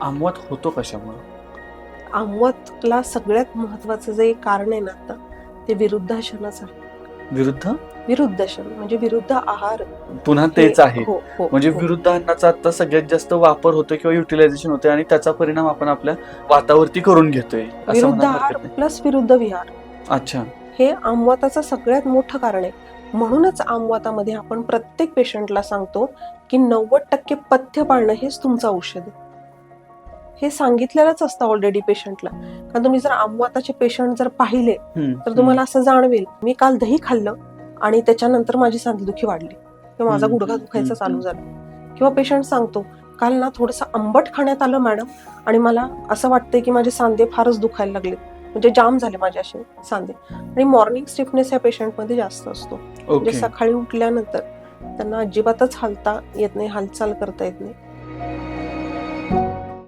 आमवत होतो कशामुळे? आमवतला सगळ्यात महत्वाचं जे कारण आहे ना आता ते विरुद्धाशनच. आहे विरुद्ध? विरुद्धाशन म्हणजे विरुद्ध आहार. पुन्हा तेच आहे. हो, हो, म्हणजे हो. विरुद्ध अन्नाचा आता सगळ्यात जास्त वापर होतोय किंवा युटिलायझेशन होतोय आणि त्याचा परिणाम आपण आपल्या वातावरती करून घेतोय विरुद्ध आहार. प्लस विरुद्ध विहार. अच्छा. हे आमवाताचं सगळ्यात मोठं कारण आहे. म्हणूनच आमवातामध्ये आपण प्रत्येक पेशंटला सांगतो की नव्वद टक्के पथ्य पाळणं हेच तुमचं औषध आहे. हे सांगितलेलंच असतं ऑलरेडी पेशंटला कारण तुम्ही जर आमवाताचे पेशंट जर पाहिले तर तुम्हाला असं जाणवेल मी काल दही खाल्लं आणि त्याच्यानंतर माझी सांधेदुखी वाढली. किंवा माझा गुडघा दुखायचा चालू झाला. किंवा पेशंट सांगतो काल ना थोडंसं आंबट खाण्यात आलं मॅडम आणि मला असं वाटतंय की माझे सांधे फारच दुखायला लागले म्हणजे जाम झाले माझे असे सांधे. आणि मॉर्निंग स्टिफनेस या पेशंटमध्ये जास्त असतो. म्हणजे सकाळी उठल्यानंतर त्यांना अजिबातच हालता येत नाही हालचाल करता येत नाही.